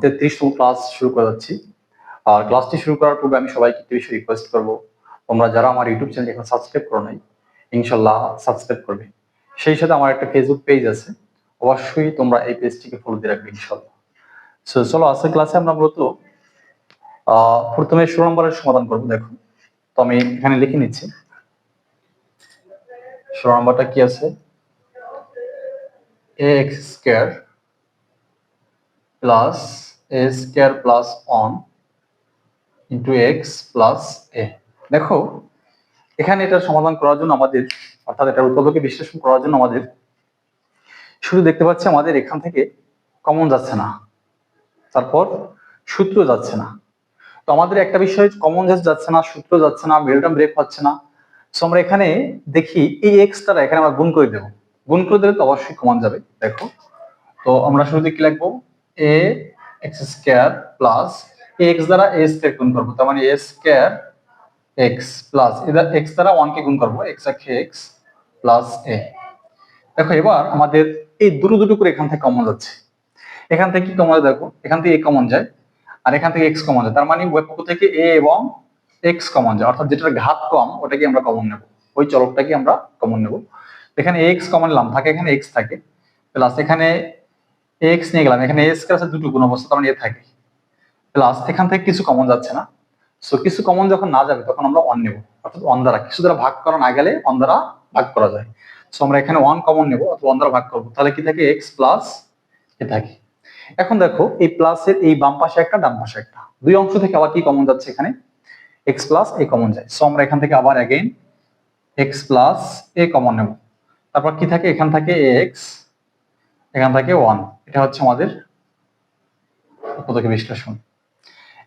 তেত্রিশতম class শুরু করে যাচ্ছি। আর ক্লাসটি শুরু করার পূর্বে আমি সবাইকে একটি রিকোয়েস্ট করব। তোমরা যারা আমার ইউটিউব চ্যানেল এখন সাবস্ক্রাইব করো নাই ইনশাল্লাহ সাবস্ক্রাইব করবে। সেই সাথে আমার একটা ফেসবুক পেজ আছে, অবশ্যই তোমরা এই পেজটিকে ফলো দিয়ে রাখবে ইনশাল্লাহ চলো আজকের ক্লাসে আমরা মূলত প্রথমে ষোলো নম্বরের সমাধান করব, দেখো। তো আমি এখানে লিখে নিচ্ছি। ষোলো নম্বরটা কি আছে? A X square plus A square plus one into X plus A দেখো, এখানে এটার সমাধান করার জন্য আমাদের, অর্থাৎ এটার উৎপাদকে বিশ্লেষণ করার জন্য আমাদের শুধু দেখতে পাচ্ছি আমাদের এখান থেকে কমন যাচ্ছে না, তারপর সূত্র যাচ্ছে না। তো আমাদের একটা বিষয় কমন যাচ্ছে না, সূত্র যাচ্ছে না মিডলটার্ম ব্রেক হচ্ছে না। সো আমরা এখানে দেখি এই এক্স দ্বারা এখানে আমরা গুণ করে দেবো। গুণ করে দিলে তো অবশ্যই কমন যাবে, দেখো। তো আমরা শুরুতে কি লিখব? A X square plus X দ্বারা এ স্কোয়ার গুণ করব। তার মানে A square X plus X দ্বারা ওয়ান কে গুণ করব এক্স একে এক্স প্লাস এ দেখো, এবার আমাদের এই দুটো দুটো করে এখান থেকে কমন যাচ্ছে। এখান থেকে কি কমন দেখো, এখান থেকে এ কমন যায়, আর এখান থেকে এক্স কমন যায়। তার মানে উভয় পক্ষ থেকে এ এবং এক্স কমন যায়। অর্থাৎ যেটার ঘাত কম, ওটাকে আমরা কমন নেব। ওই চলকটাকে আমরা কমন নেব। এখানে এক্স কমন নিলাম থাকে এখানে এক্স থাকে প্লাস এখানে এক্স নিয়ে গেলাম, এখানে এক্স আছে দুটো গুণ অবস্থা তার মানে এ থাকে। প্লাস এখান থেকে কিছু কমন যাচ্ছে না। সো কিছু কমন যখন না যাবে, তখন আমরা ওয়ান নেব। অর্থাৎ ওয়ান দ্বারা, কিছু দ্বারা ভাগ করা না গেলে ওয়ান দ্বারা ভাগ করা যায়। সো আমরা এখানে ওয়ান কমন নেব অথবা ওয়ান দ্বারা ভাগ করব। তাহলে কি থাকে? এক্স প্লাস এ থাকে। এখন দেখো, এই প্লাসের এই বাম পাশে একটা, ডান পাশে একটা। দুই অংশ থেকে আবার কি কমন যাচ্ছে এখানে? এক্স প্লাস এ কমন যায়। সো আমরা এখান থেকে আবার again X plus A common নেব। তারপর কি থাকে? এখান থেকে এক্স এখান থেকে ওয়ান এটা হচ্ছে আমাদের বিশ্লেষণ।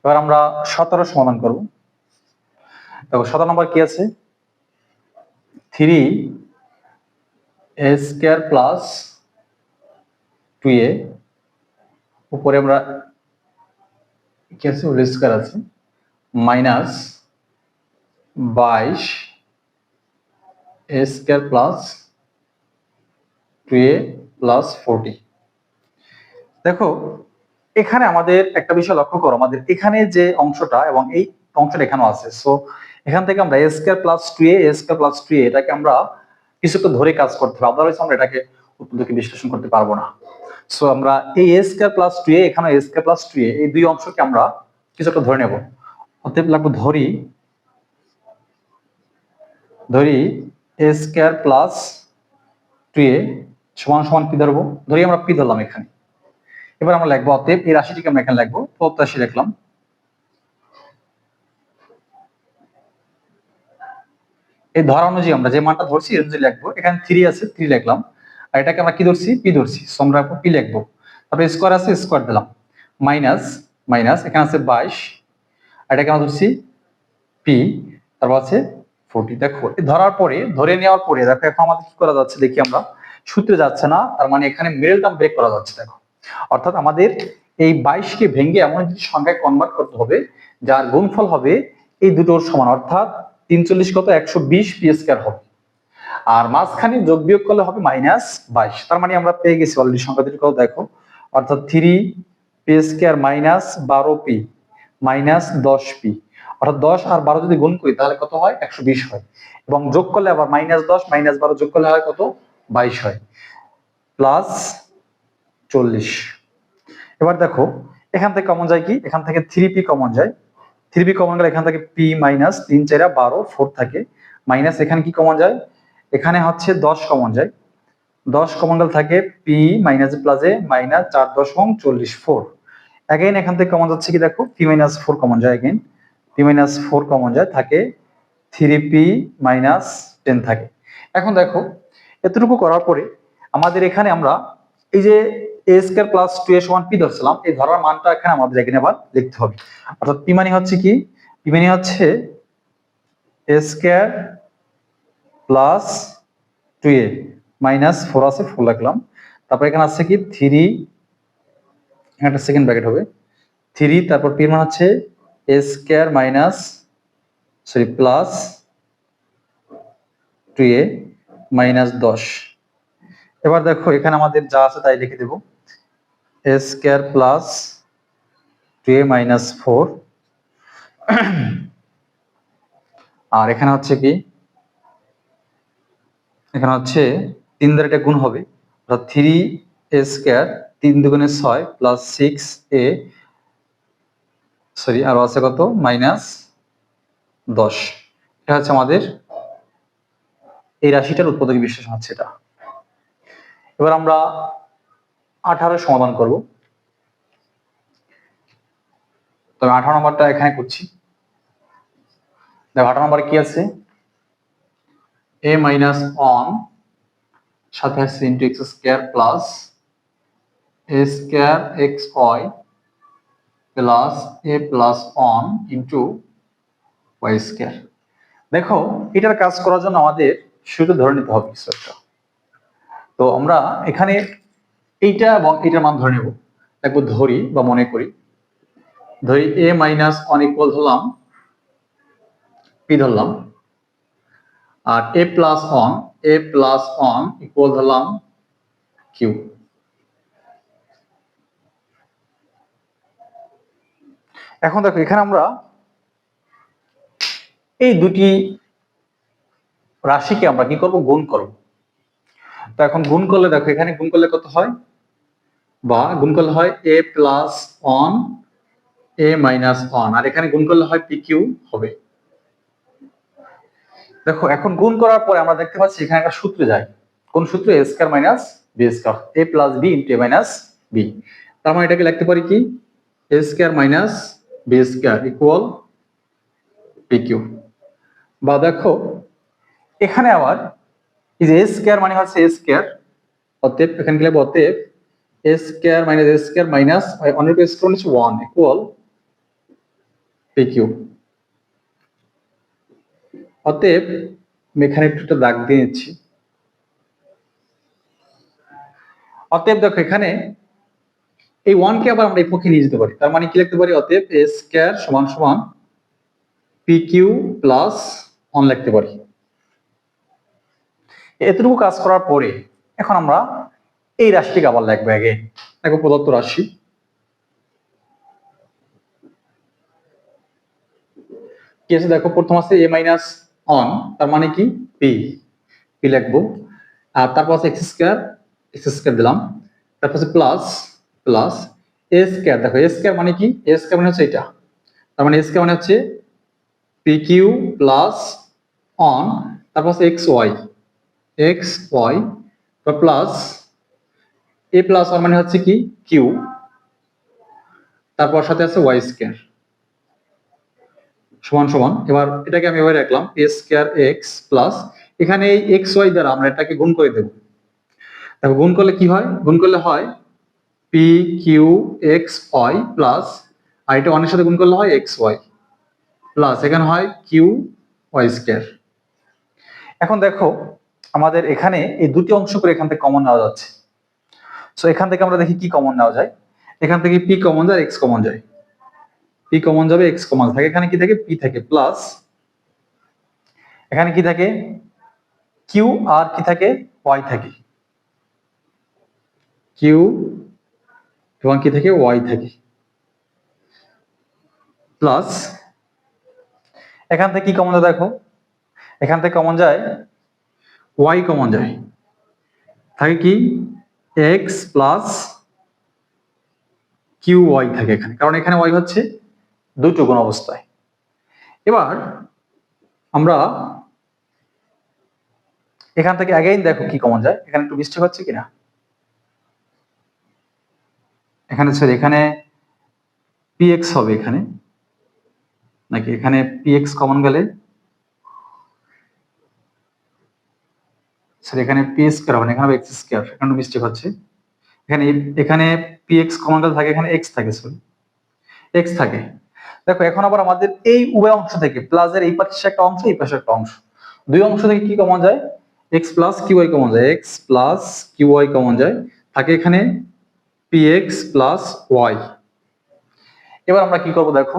এবার আমরা সতেরো সমাধান করব। দেখো, সতেরো নম্বর কি আছে? Three A square plus two A উপরে আমরা কি আছে? হোল স্কোয়ার আছে। মাইনাস বাইশ A square plus two A plus forty দেখো, এখানে আমাদের একটা বিষয় লক্ষ্য করো, আমাদের এখানে যে অংশটা এবং এই অংশটা এখানেও আছে। সো এখান থেকে আমরা A plus two A square plus two এটাকে আমরা কিছু একটা ধরে কাজ করতে হবে। আদারওয়াইজ আমরা এটাকে উৎপত্তিকে বিশ্লেষণ করতে পারব না। সো আমরা এই এ প্লাস টু এ এখানে এ প্লাস টু এ এই দুই অংশকে আমরা কিছু একটা ধরে নেব। অতএব লাগবে ধরি ধরি এ প্লাস টু এ সমান সমান কি ধরবো? ধরি আমরা পি ধরলাম এখানে। এবার আমরা লিখব অতএব এই রাশিটিকে আমরা এখানে লিখব। প্রত্যাশী লিখলাম এই ধরা অনুযায়ী আমরা যে মানটা ধরছি এর অনুযায়ী লিখব। এখানে থ্রি আছে থ্রি লিখলাম। আর এটাকে আমরা কি ধরছি? পি ধরছি। সো পি লিখব। তারপরে স্কোয়ার আছে স্কোয়ার দিলাম। মাইনাস মাইনাস এখানে আছে বাইশ। আর এটাকে আমরা ধরছি পি তারপর আছে ফোরটি দেখো ধরার পরে, ধরে নেওয়ার পরে, দেখো এখন আমাদের কি করা যাচ্ছে দেখি আমরা। সূত্রে যাচ্ছে না, তার মানে এখানে মিডল টার্ম ব্রেক করা যাচ্ছে, দেখো। অর্থাৎ আমাদের এই বাইশকে ভেঙে এমন একটি সংখ্যায় কনভার্ট করতে হবে, যার গুণফল হবে এই দুটোর সমান, অর্থাৎ তিনচল্লিশ কত একশো বিশ পি স্কোয়ার হবে। আর মাঝখানে যোগ বিয়োগ করলে হবে মাইনাস বাইশ, তার মানে আমরা পেয়ে গেছি অলরেডি সংখ্যা দুটো দেখো। অর্থাৎ থ্রি পি স্কোয়ার মাইনাস বারো পি মাইনাস দশ পি অর্থাৎ দশ আর বারো যদি গুণ করি তাহলে কত হয়? একশো বিশ হয়। এবং যোগ করলে আবার মাইনাস দশ মাইনাস বারো যোগ করলে হয় কত? বাইশ হয়। প্লাস চল্লিশ। এবার দেখো, এখান থেকে কমন যায় কি? এখান থেকে থ্রি পি কমন যায়। থ্রি পি কমন গেলে এখান থেকে পি মাইনাস তিন চারা বারো ফোর থাকে। মাইনাস এখানে কি কমন যায়? এখানে হচ্ছে দশ কমন যায়। দশ কমন গেলে থাকে পি মাইনাস প্লাসে মাইনাস চার দশম চল্লিশ ফোর অ্যাগেন এখান থেকে কমন যাচ্ছে কি দেখো? পি মাইনাস ফোর কমন যায় again P minus four common যায়, থাকে থ্রি পি মাইনাস টেন থাকে। এখন দেখো এতটুকু করার পরে আমাদের এখানে আমরা এই যে A square plus two A সমান পি ধরছিলাম, এই ধরার মানটা এখানে আমাদের এখানে আবার লিখতে হবে। অর্থাৎ পি মানে হচ্ছে কি? পি মানে হচ্ছে A square plus two A minus four আছে ফোর লাগলাম তারপর এখানে আছে কি? থ্রি একটা সেকেন্ড ব্র্যাকেট হবে। থ্রি তারপর পি মানে হচ্ছে A square minus sorry plus two A minus দশ। এবার দেখো, এখানে আমাদের যা আছে তাই লিখে দেব। A square plus two A minus four. আর এখানে হচ্ছে কি? এখানে হচ্ছে তিন দ্বারা এটা গুণ হবে। অর্থাৎ থ্রি এ স্কোয়ার তিন দুগুণে ছয় প্লাস সিক্স এ সরি আরও আছে কত? মাইনাস দশ। এটা হচ্ছে আমাদের এই রাশিটার উৎপাদক বিশ্লেষণ হচ্ছে এটা। এবার আমরা আঠারো সমাধান করব। তবে আঠারো নম্বরটা এখানে করছি। দেখো, আঠারো নম্বরে কি আছে? এ মাইনাস অন সাথে আছে into X square plus A square X Y plus A plus one into Y square দেখো, এটার কাজ করার জন্য আমাদের শুরুতে ধরে নিতে হবে কিছু তো আমরা এখানে এইটা এবং এটার মান ধরে নেব। একবার ধরি বা মনে করি। ধরি এ মাইনাস অন ইকুয়াল ধরলাম পি ধরলাম। আর A plus one A plus one equal ধরলাম কিউ এখন দেখো, এখানে আমরা এই দুটি রাশিকে আমরা কি করব? গুণ করব। তো এখন গুণ করলে দেখো, এখানে গুণ করলে কত হয়? বা গুণ করলে হয় A plus one A minus one আর এখানে গুণ করলে হয় পি কিউ হবে। দেখো, এখন গুণ করার পরে আমরা দেখতে পাচ্ছি এখানে একটা সূত্রে যায়। কোন সূত্র? A square minus b square a plus b into a minus b তার মানে এটাকে লিখতে পারি কি? A square minus b square equal p q বা দেখো এখানে আবার এই যে এ স্কয়ার মানে হচ্ছে এ স্কয়ার, অতএব এখানে গেলে অতএব a square minus a square minus অনেক স্কয়ার হচ্ছে ওয়ান ইকুয়াল পি কিউ অতএব এখানে একটু একটা দাগ দিয়ে নিচ্ছি। অতএব দেখো এখানে এই ওয়ান কে আবার আমরা এই পক্ষে নিয়ে যেতে পারি। তার মানে কি লিখতে পারি? অতএব এ স্কয়ার সমান সমান পি কিউ প্লাস অন লিখতে পারি। এতটুকু কাজ করার পরে এখন আমরা এই রাশিটিকে আবার লিখব আগে। দেখো প্রদত্ত রাশি। কি আছে? দেখো, প্রথম আছে এ মাইনাস অন তার মানে কি? পি পি লিখব। আর তারপর আছে এক্স স্কোয়ার এক্স স্কোয়ার দিলাম। তারপর আছে প্লাস প্লাস এ স্কোয়ার দেখো এ স্কোয়ার মানে কি? এ স্কোয়ার মানে হচ্ছে এটা। তার মানে এ স্কোয়ার মানে হচ্ছে পি কিউ প্লাস অন তারপর আছে x y x y plus a plus আর মানে হচ্ছে কি? কিউ তারপর সাথে আছে ওয়াই স্কোয়ার সমান সমান। এবার এটাকে আমি এভাবে রাখলাম এ স্কোয়ার এক্স প্লাস এখানে এই এক্স ওয়াই দ্বারা আমরা এটাকে গুণ করে দেব। দেখো গুণ করলে কি হয়? গুণ করলে হয় p q x y plus আর এটা অনেক সাথে গুণ করলে হয় এক্স ওয়াই প্লাস এখানে হয় কিউ ওয়াই স্কোয়ার এখন দেখো আমাদের এখানে এই দুটি অংশ করে এখান থেকে কমন নেওয়া যাচ্ছে। সো এখান থেকে আমরা দেখি কি কমন নেওয়া যায়। এখান থেকে পি কমন যায় এক্স কমন যায়। পি কমন যাবে এক্স কমন থাকে। এখানে কি থাকে? পি থাকে। প্লাস এখানে কি থাকে? কিউ আর কি থাকে? ওয়াই থাকে। কিউ এবং কি থাকে? ওয়াই থাকে। প্লাস এখান থেকে কি কমন যায় দেখো? এখান থেকে কমন যায় ওয়াই কমন যায়। থাকে কি? এক্স প্লাস কিউ ওয়াই থাকে এখানে। কারণ এখানে ওয়াই হচ্ছে দুটো গুণ অবস্থায়। এবার আমরা এখান থেকে অ্যাগেইন দেখো কি কমন যায়। এখানে একটু মিস্টেক হচ্ছে কিনা? এখানে স্যার এখানে পিএক্স হবে এখানে। নাকি এখানে পিএক্স কমন গেলে স্যার এখানে পি স্কোয়ার হবে না, এখানে এক্স স্কোয়ার এখানে মিস্টেক হচ্ছে। এখানে এখানে পি এক্স কমন থাকে, এখানে এক্স থাকে সরি এক্স থাকে। দেখো, এখন আবার আমাদের এই উভয় অংশ থেকে প্লাসের এই পাশে একটা অংশ, এই পাশে একটা অংশ। দুই অংশ থেকে কি কমন যায়? X plus q y common যায়। X plus q y common যায়। থাকে এখানে পি এক্স প্লাস ওয়াই এবার আমরা কি করব দেখো?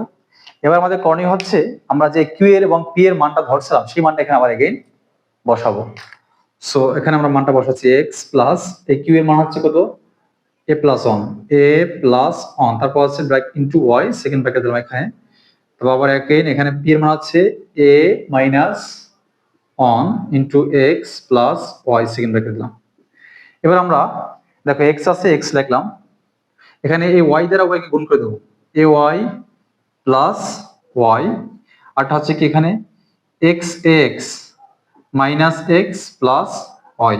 এবার আমাদের করণীয় হচ্ছে, আমরা যে কিউ এর এবং পি এর মানটা ধরছিলাম, সেই মানটা এখানে আবার এগেইন বসাবো। সো এখানে আমরা মানটা বসাচ্ছি এক্স প্লাস এই কিউ এর মান হচ্ছে কত? A plus one a plus one তারপর হচ্ছে bracket into y second bracket দিলাম এখানে। তারপর আবার একেন এখানে পি এর মান হচ্ছে a minus one into x plus y second bracket দিলাম। এবার আমরা, দেখো এক্স আছে এক্স লিখলাম। এখানে এই ওয়াই দ্বারা ওয়াইকে গুণ করে দেবো। এ ওয়াই প্লাস ওয়াই আরটা হচ্ছে কি এখানে? X x minus x plus y.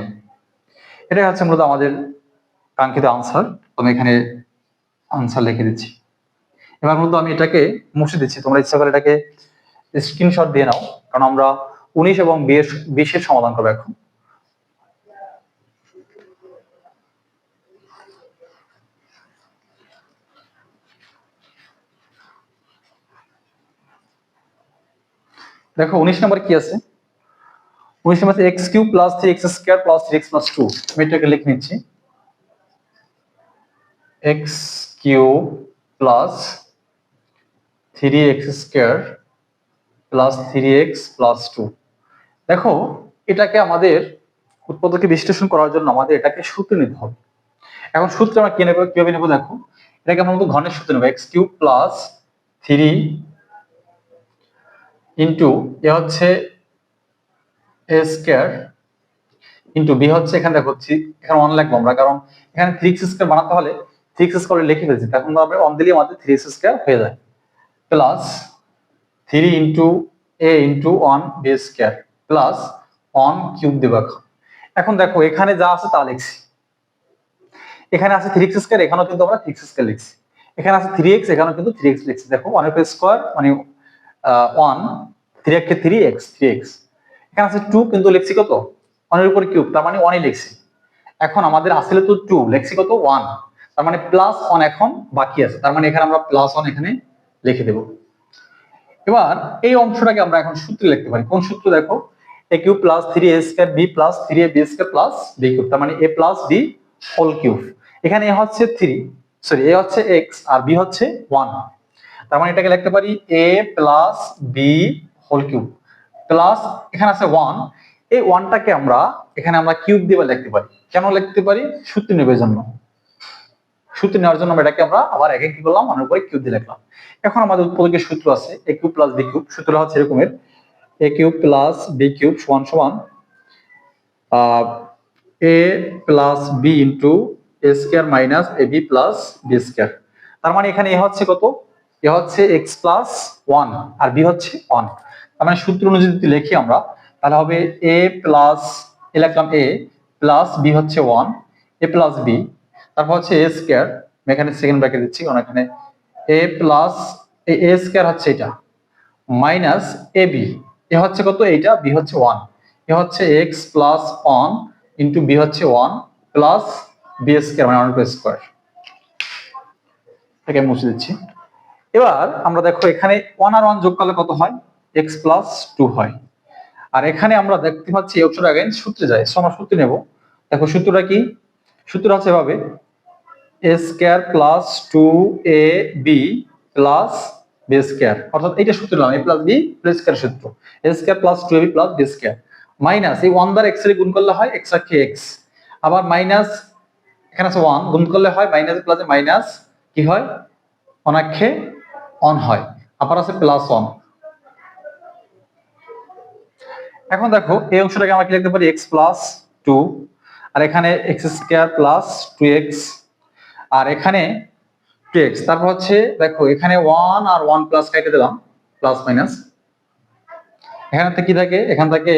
এটা হচ্ছে মূলত আমাদের কাঙ্ক্ষিত আনসার। আমি এখানে আনসার লিখে দিচ্ছি। এবার মূলত আমি এটাকে মুছে দিচ্ছি। তোমরা ইচ্ছা করে এটাকে স্ক্রিনশট দিয়ে নাও। কারণ আমরা উনিশ এবং বিশ বিশের সমাধান করব এখন। দেখো, উনিশ নম্বর কি আছে? উনিশ নম্বর x cube plus three x square plus three x plus two আমি এটাকে লিখে নিচ্ছি। X cube plus three x square plus three x plus two দেখো, এটাকে আমাদের উৎপাদকে বিশ্লেষণ করার জন্য আমাদের এটাকে সূত্র নিতে হবে। এখন সূত্র আমরা কি নেব কীভাবে নেব দেখো? এটাকে আমরা ঘনের সূত্র নেব। X cube plus three into a হচ্ছে এ স্কোয়ার ইন্টু বি হচ্ছে এখানে দেখো এখানে ওয়ান লিখব আমরা। কারণ এখানে থ্রি এক্স স্কোয়ার বানাতে হলে থ্রি এক্স স্কোয়ার লিখে ফেলছি। তখন আমরা ওয়ান দিলে আমাদের থ্রি এক্স স্কোয়ার হয়ে যায়। Plus three into a into one b square plus one cube দেবো এখন। এখন দেখো, এখানে যা আছে তা লিখছি। এখানে আছে থ্রি এক্স স্কোয়ার এখানেও কিন্তু আমরা থ্রি এক্স স্কোয়ার লিখছি। এখানে আছে থ্রি এক্স এখানেও কিন্তু থ্রি এক্স লিখছি। দেখো ওয়ানের স্কোয়ার মানে ওয়ান থ্রি একে থ্রি এক্স থ্রি এক্স এখানে আছে টু কিন্তু লিখছি কত? ওয়ানের উপর কিউব তার মানে ওয়ানই লিখছি। এখন আমাদের আসলে তো টু লিখছি কত? ওয়ান তার মানে প্লাস ওয়ান এখন বাকি আছে। তার মানে এখানে আমরা প্লাস ওয়ান এখানে লিখে দেব। এবার এই অংশটাকে আমরা এখন সূত্রে লিখতে পারি। কোন সূত্র দেখো? A cube plus three a square b plus three a b square plus b cube তার মানে a plus b whole cube এখানে এ হচ্ছে থ্রি সরি এ হচ্ছে এক্স আর বি হচ্ছে ওয়ান তার মানে এটাকে লিখতে পারি a plus b whole cube plus এখানে আছে ওয়ান এই ওয়ানটাকে আমরা এখানে আমরা কিউব দিয়ে লিখতে পারি। কেন লিখতে পারি? সূত্র নেবার জন্য। সূত্র নেওয়ার জন্য এটাকে আমরা আবার একে কি করলাম? ওয়ানের উপরে কিউব দিয়ে লিখলাম। এখন আমাদের উৎপাদকের সূত্র আছে a cube plus b cube সূত্রটা হচ্ছে এরকমের। A cube plus b cube সমান সমান a plus b into a square minus a b plus b square তার মানে এখানে এ হচ্ছে কত? এ হচ্ছে এক্স প্লাস ওয়ান আর বি হচ্ছে ওয়ান তার মানে সূত্র অনুযায়ী যদি লিখি আমরা, তাহলে হবে এ প্লাস এ লিখলাম এ প্লাস বি হচ্ছে ওয়ান এ প্লাস বি তারপর হচ্ছে এ স্কোয়ার এখানে সেকেন্ড ব্র্যাকেট দিচ্ছি, কারণ এখানে এ প্লাস এ স্কোয়ার হচ্ছে এটা মাইনাস এ বি এ হচ্ছে কত এইটা? বি হচ্ছে ওয়ান এ হচ্ছে x plus one into b হচ্ছে ওয়ান প্লাস বি স্কোয়ার মানে ওয়ান স্কোয়ার এটাকে মুছে দিচ্ছি। এবার আমরা দেখো এখানে ওয়ান আর ওয়ান যোগ করলে কত হয়? এক্স প্লাস টু হয়। আর এখানে আমরা দেখতে পাচ্ছি অপশন আগে সূত্রে যায়। সো সূত্র নেব। দেখো সূত্রটা কি? সূত্র আছে এভাবে a square plus two a b plus b square অর্থাৎ এইটা সূত্র নাম a plus b plus square সূত্র। A square plus two a b plus b square minus এই ওয়ান দ্বারা এক্সের গুণ করলে হয় এক্স আর কে এক্স আবার মাইনাস এখানে আছে ওয়ান গুণ করলে হয় মাইনাস প্লাসে মাইনাস কি হয়? অনাক্ষে অন হয়। আবার আছে প্লাস ওয়ান এখন দেখো, এই অংশটাকে আমরা কি লিখতে পারি? এক্স প্লাস টু আর এখানে x square plus two x আর এখানে টু এক্স তারপর হচ্ছে, দেখো, এখানে ওয়ান আর ওয়ান প্লাস কেটে দিলাম প্লাস মাইনাস এখানে কি থাকে? এখান থেকে,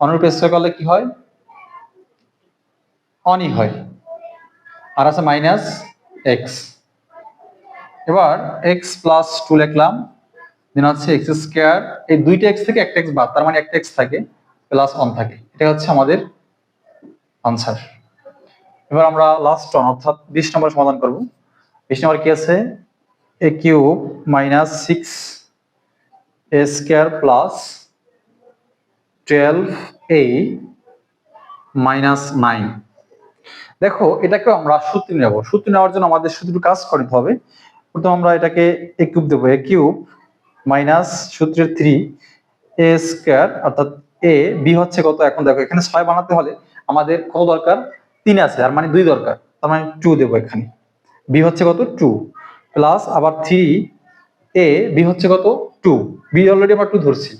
অনুরূপ স্কোয়ার করলে কি হয়? অনই হয়। আর আছে মাইনাস এক্স এবার এক্স প্লাস টু লিখলাম। দেন হচ্ছে এক্স স্কোয়ার এই দুইটা এক্স থেকে একটা এক্স বাদ, তার মানে একটা এক্স থাকে প্লাস ওয়ান থাকে। এটা হচ্ছে আমাদের আনসার এবার আমরা লাস্ট ওয়ান অর্থাৎ বিশ নম্বর সমাধান করব। বিশ নম্বর কি আছে? A cube minus six a square plus twelve a minus nine দেখো এটাকে আমরা সূত্র নেব। সূত্র নেওয়ার জন্য আমাদের শুধু কাজ করতে হবে। প্রথম আমরা এটাকে এ কিউব দেবো। এ কিউব মাইনাস সূত্রের থ্রি এ স্কোয়ার, অর্থাৎ এ, বি হচ্ছে কত? এখন দেখো, এখানে ছয় বানাতে হলে আমাদের কত দরকার? তিন আছে আর মানে দুই দরকার। তার মানে টু দেবো এখানে। বি হচ্ছে কত? টু প্লাস আবার থ্রি এ, বি হচ্ছে কত? টু বি অলরেডি আমরা টু ধরছি।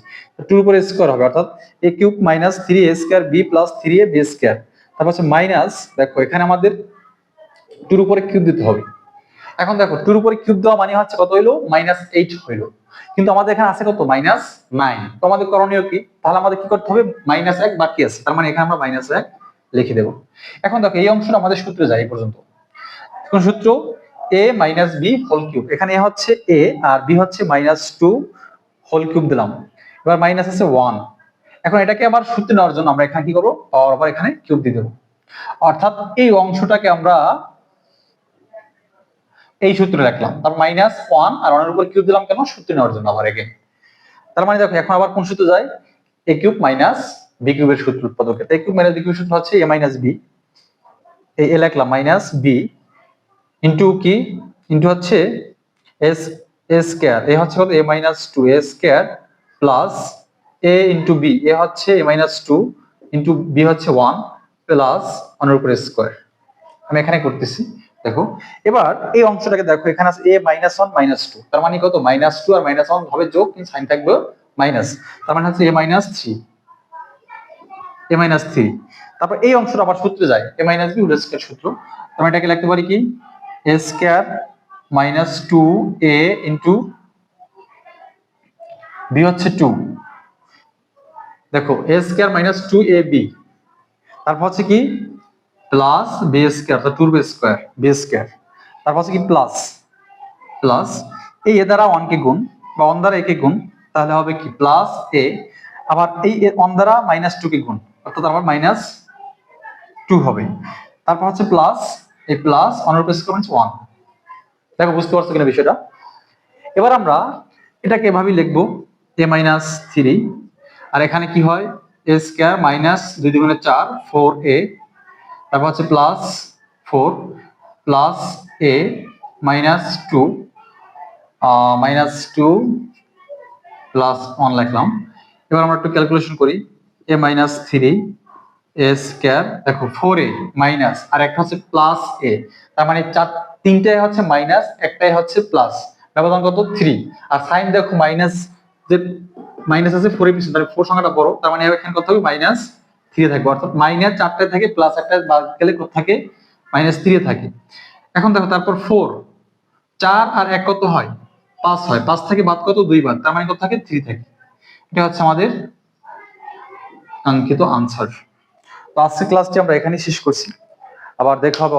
টুর উপরে স্কোয়ার হবে, অর্থাৎ a cube minus three a square b plus three a b square তারপর হচ্ছে মাইনাস দেখো, এখানে আমাদের টুর উপরে কিউব দিতে হবে। এখন দেখো টুর উপরে কিউব দেওয়া মানে হচ্ছে কত হইল? মাইনাস এইট হইল। কিন্তু আমাদের এখানে আছে কত? মাইনাস নাইন তো আমাদের করণীয় কি? তাহলে আমাদের কি করতে হবে? মাইনাস এক বাকি আছে। তার মানে এখানে আমরা মাইনাস এক লিখে দেবো। এখন দেখো, এই অংশটা আমাদের সূত্রে যায় এই পর্যন্ত। কোন সূত্র? A minus b whole cube এখানে এ হচ্ছে এ আর বি হচ্ছে মাইনাস টু হোল কিউব দিলাম। এবার মাইনাস আছে ওয়ান এখন এটাকে আবার সূত্রে নেওয়ার জন্য আমরা এখানে কি করব? পাওয়ার আবার এখানে কিউব দিয়ে দেবো। অর্থাৎ এই অংশটাকে আমরা এই সূত্রে রাখলাম তার মাইনাস ওয়ান আর ওয়ানের উপর কিউব দিলাম কেন? সূত্রে নেওয়ার জন্য আবার এগেন তার মানে দেখো, এখন আবার কোন সূত্র যায়? এ কিউব মাইনাস বি কিউবের সূত্র উৎপাদকের। এ কিউব মাইনাস বি কিউবের সূত্র হচ্ছে এ মাইনাস বি এই এ লিখলাম মাইনাস বি ইন্টু কি? ইন্টু হচ্ছে এস এ স্কোয়ার এ হচ্ছে কত? A minus two a square plus a into b a হচ্ছে a minus two into b হচ্ছে ওয়ান প্লাস ওয়ানের উপরে স্কোয়ার আমি এখানে করতেছি। দেখো, এবার এই অংশটাকে দেখো, এখানে আছে a minus one minus two তার মানে কত? মাইনাস টু আর মাইনাস ওয়ান হবে যোগ, কিন্তু সাইন থাকবে মাইনাস তার মানে হচ্ছে a minus three a minus three তারপর এই অংশটা আবার সূত্রে যায়। A minus b whole square সূত্র। তার মানে এটাকে লিখতে পারি কি? A square minus two a into b হচ্ছে টু দেখো a square minus two a b তারপর হচ্ছে কি? প্লাস বি স্কয়ার তো টুর বি স্কোয়ার বি স্কয়ার তারপর হচ্ছে কি প্লাস প্লাস এই এ দ্বারা ওয়ান কে গুণ বা ওয়ান দ্বারা একে গুণ তাহলে হবে কি প্লাস এ আবার এই ওয়ান দ্বারা মাইনাস টু কে গুণ অর্থাৎ আবার মাইনাস টু হবে। তারপর হচ্ছে প্লাস এই প্লাস ওয়ানের উপর স্কয়ার মানে ওয়ান দেখো বুঝতে পারছ কিনা বিষয়টা? এবার আমরা এটাকে এভাবেই লিখব এ মাইনাস থ্রি আর এখানে কি হয়? এ স্কয়ার মাইনাস দুই দুগুণে চার ফোর এ তারপর হচ্ছে plus four plus a minus two minus two plus one লিখলাম। এবার আমরা একটু ক্যালকুলেশন করি। A minus three a square দেখো ফোর এ মাইনাস আর একটা হচ্ছে প্লাস এ তার মানে চার, তিনটাই হচ্ছে মাইনাস একটাই হচ্ছে প্লাস ব্যবধান কত? থ্রি আর সাইন দেখো মাইনাস যে মাইনাস আছে ফোর এর পিছনে, তাহলে ফোর সংখ্যাটা বড়, তার মানে এখানে কত হবে? মাইনাস থ্রি থাকবে, অর্থাৎ মাইনাস চারটায় থাকে প্লাস একটা বাদ গেলে থাকে? মাইনাস থ্রি থাকে। এখন দেখো, তারপর ফোর চার আর এক কত হয়? পাঁচ হয়। পাঁচ থেকে বাদ কত? দুই বাদ। তার মানে কত থাকে? থ্রি থাকে। এটা হচ্ছে আমাদের কাঙ্ক্ষিত আনসার তো আজকে ক্লাসটি আমরা এখানেই শেষ করছি। আবার দেখা হবে